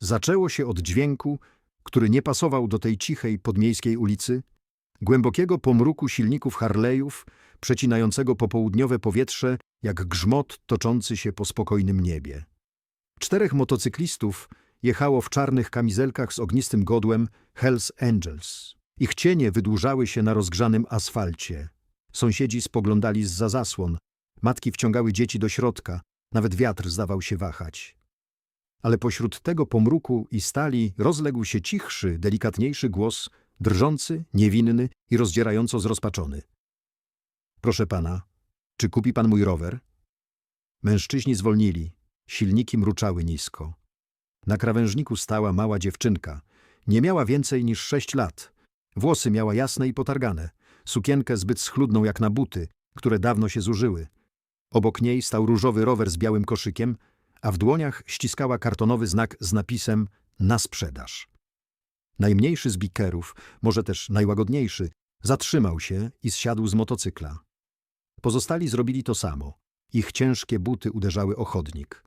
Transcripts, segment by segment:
Zaczęło się od dźwięku, który nie pasował do tej cichej podmiejskiej ulicy, głębokiego pomruku silników Harley'ów, przecinającego popołudniowe powietrze jak grzmot toczący się po spokojnym niebie. Czterech motocyklistów jechało w czarnych kamizelkach z ognistym godłem Hells Angels. Ich cienie wydłużały się na rozgrzanym asfalcie. Sąsiedzi spoglądali zza zasłon, matki wciągały dzieci do środka, nawet wiatr zdawał się wahać. Ale pośród tego pomruku i stali rozległ się cichszy, delikatniejszy głos, drżący, niewinny i rozdzierająco zrozpaczony. Proszę pana, czy kupi pan mój rower? Mężczyźni zwolnili, silniki mruczały nisko. Na krawężniku stała mała dziewczynka. Nie miała więcej niż sześć lat. Włosy miała jasne i potargane, sukienkę zbyt schludną jak na buty, które dawno się zużyły. Obok niej stał różowy rower z białym koszykiem, a w dłoniach ściskała kartonowy znak z napisem na sprzedaż. Najmniejszy z bikerów, może też najłagodniejszy, zatrzymał się i zsiadł z motocykla. Pozostali zrobili to samo. Ich ciężkie buty uderzały o chodnik.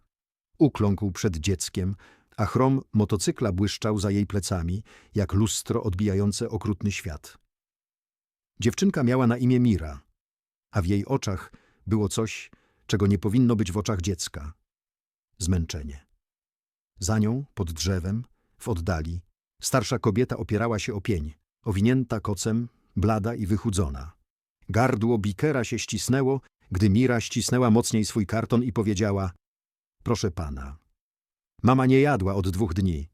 Ukląkł przed dzieckiem, a chrom motocykla błyszczał za jej plecami, jak lustro odbijające okrutny świat. Dziewczynka miała na imię Mira, a w jej oczach było coś, czego nie powinno być w oczach dziecka. Zmęczenie. Za nią, pod drzewem, w oddali, starsza kobieta opierała się o pień, owinięta kocem, blada i wychudzona. Gardło Bikera się ścisnęło, gdy Mira ścisnęła mocniej swój karton i powiedziała – Proszę pana, mama nie jadła od dwóch dni.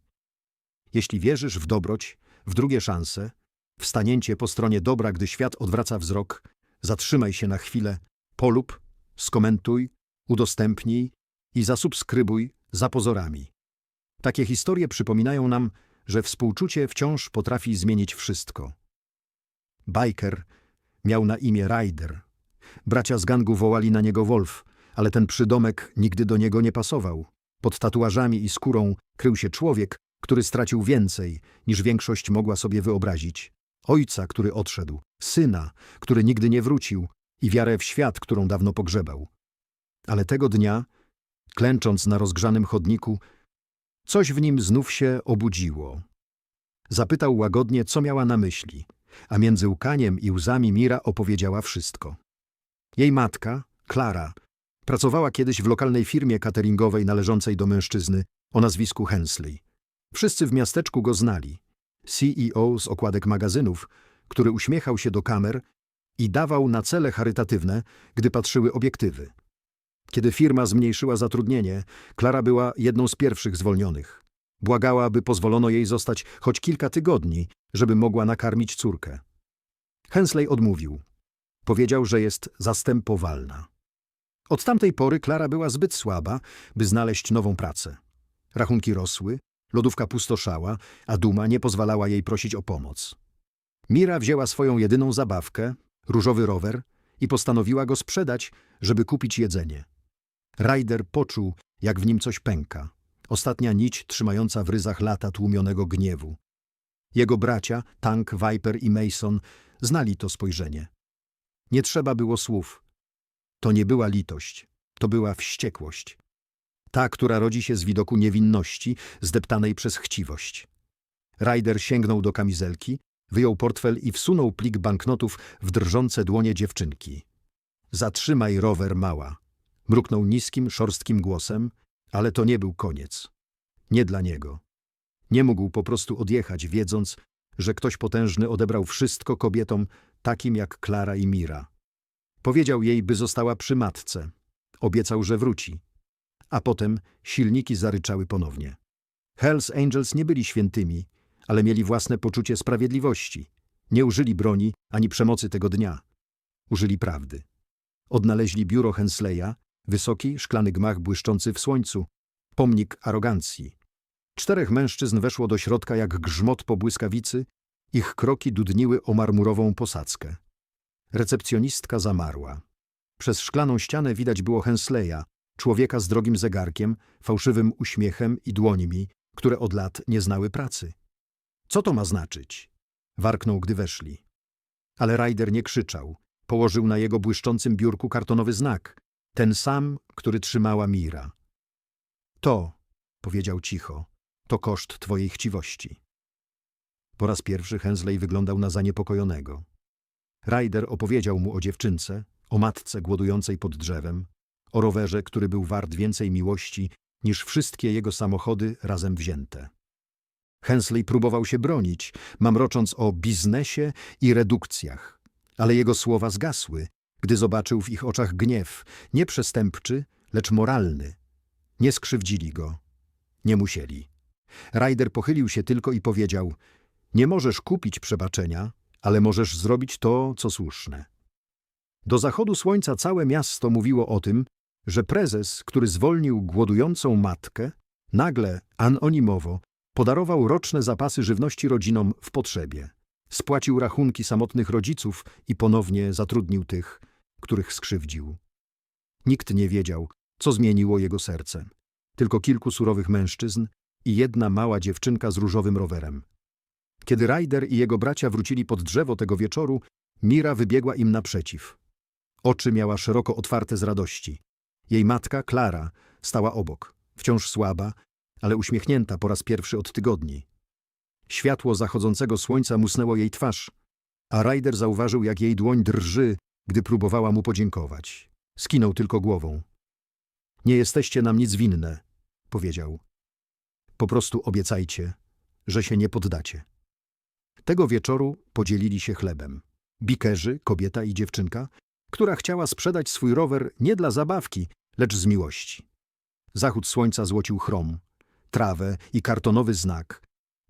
Jeśli wierzysz w dobroć, w drugie szanse, w stanięcie po stronie dobra, gdy świat odwraca wzrok, zatrzymaj się na chwilę, polub, skomentuj, udostępnij i zasubskrybuj za pozorami. Takie historie przypominają nam, że współczucie wciąż potrafi zmienić wszystko. Biker miał na imię Ryder. Bracia z gangu wołali na niego Wolf, ale ten przydomek nigdy do niego nie pasował. Pod tatuażami i skórą krył się człowiek, który stracił więcej, niż większość mogła sobie wyobrazić. Ojca, który odszedł, syna, który nigdy nie wrócił i wiarę w świat, którą dawno pogrzebał. Ale tego dnia, klęcząc na rozgrzanym chodniku, coś w nim znów się obudziło. Zapytał łagodnie, co miała na myśli, a między łkaniem i łzami Mira opowiedziała wszystko. Jej matka, Klara, pracowała kiedyś w lokalnej firmie cateringowej należącej do mężczyzny o nazwisku Hensley. Wszyscy w miasteczku go znali. CEO z okładek magazynów, który uśmiechał się do kamer i dawał na cele charytatywne, gdy patrzyły obiektywy. Kiedy firma zmniejszyła zatrudnienie, Klara była jedną z pierwszych zwolnionych. Błagała, by pozwolono jej zostać choć kilka tygodni, żeby mogła nakarmić córkę. Hensley odmówił. Powiedział, że jest zastępowalna. Od tamtej pory Klara była zbyt słaba, by znaleźć nową pracę. Rachunki rosły, lodówka pustoszała, a duma nie pozwalała jej prosić o pomoc. Mira wzięła swoją jedyną zabawkę, różowy rower, i postanowiła go sprzedać, żeby kupić jedzenie. Ryder poczuł, jak w nim coś pęka. Ostatnia nić trzymająca w ryzach lata tłumionego gniewu. Jego bracia, Tank, Viper i Mason, znali to spojrzenie. Nie trzeba było słów. To nie była litość, to była wściekłość. Ta, która rodzi się z widoku niewinności, zdeptanej przez chciwość. Ryder sięgnął do kamizelki, wyjął portfel i wsunął plik banknotów w drżące dłonie dziewczynki. Zatrzymaj rower, mała. Mruknął niskim, szorstkim głosem, ale to nie był koniec. Nie dla niego. Nie mógł po prostu odjechać, wiedząc, że ktoś potężny odebrał wszystko kobietom takim jak Klara i Mira. Powiedział jej, by została przy matce. Obiecał, że wróci. A potem silniki zaryczały ponownie. Hells Angels nie byli świętymi, ale mieli własne poczucie sprawiedliwości. Nie użyli broni ani przemocy tego dnia. Użyli prawdy. Odnaleźli biuro Hensleya, wysoki, szklany gmach błyszczący w słońcu, pomnik arogancji. Czterech mężczyzn weszło do środka jak grzmot po błyskawicy, ich kroki dudniły o marmurową posadzkę. Recepcjonistka zamarła. Przez szklaną ścianę widać było Hensleya, człowieka z drogim zegarkiem, fałszywym uśmiechem i dłońmi, które od lat nie znały pracy. Co to ma znaczyć? Warknął, gdy weszli. Ale Ryder nie krzyczał. Położył na jego błyszczącym biurku kartonowy znak. Ten sam, który trzymała Mira. To, powiedział cicho, to koszt twojej chciwości. Po raz pierwszy Hensley wyglądał na zaniepokojonego. Ryder opowiedział mu o dziewczynce, o matce głodującej pod drzewem, o rowerze, który był wart więcej miłości niż wszystkie jego samochody razem wzięte. Hensley próbował się bronić, mamrocząc o biznesie i redukcjach, ale jego słowa zgasły, gdy zobaczył w ich oczach gniew, nie przestępczy, lecz moralny. Nie skrzywdzili go. Nie musieli. Ryder pochylił się tylko i powiedział: Nie możesz kupić przebaczenia, ale możesz zrobić to, co słuszne. Do zachodu słońca całe miasto mówiło o tym, że prezes, który zwolnił głodującą matkę, nagle, anonimowo, podarował roczne zapasy żywności rodzinom w potrzebie. Spłacił rachunki samotnych rodziców i ponownie zatrudnił tych, których skrzywdził. Nikt nie wiedział, co zmieniło jego serce. Tylko kilku surowych mężczyzn i jedna mała dziewczynka z różowym rowerem. Kiedy Ryder i jego bracia wrócili pod drzewo tego wieczoru, Mira wybiegła im naprzeciw. Oczy miała szeroko otwarte z radości. Jej matka, Klara, stała obok, wciąż słaba, ale uśmiechnięta po raz pierwszy od tygodni. Światło zachodzącego słońca musnęło jej twarz, a Ryder zauważył, jak jej dłoń drży, gdy próbowała mu podziękować. Skinął tylko głową. Nie jesteście nam nic winne, powiedział. Po prostu obiecajcie, że się nie poddacie. Tego wieczoru podzielili się chlebem. Bikerzy, kobieta i dziewczynka, która chciała sprzedać swój rower nie dla zabawki, lecz z miłości. Zachód słońca złocił chrom, trawę i kartonowy znak,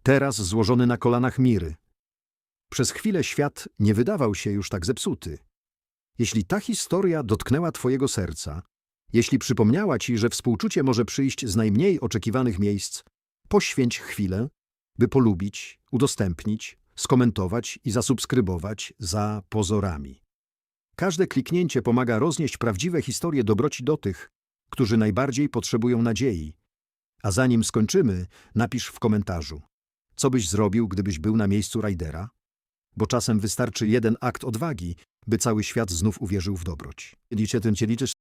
teraz złożony na kolanach Miry. Przez chwilę świat nie wydawał się już tak zepsuty. Jeśli ta historia dotknęła twojego serca, jeśli przypomniała ci, że współczucie może przyjść z najmniej oczekiwanych miejsc, poświęć chwilę, by polubić, udostępnić, skomentować i zasubskrybować za pozorami. Każde kliknięcie pomaga roznieść prawdziwe historie dobroci do tych, którzy najbardziej potrzebują nadziei. A zanim skończymy, napisz w komentarzu, co byś zrobił, gdybyś był na miejscu Rajdera? Bo czasem wystarczy jeden akt odwagi, by cały świat znów uwierzył w dobroć. Jeśli się tym cię liczysz,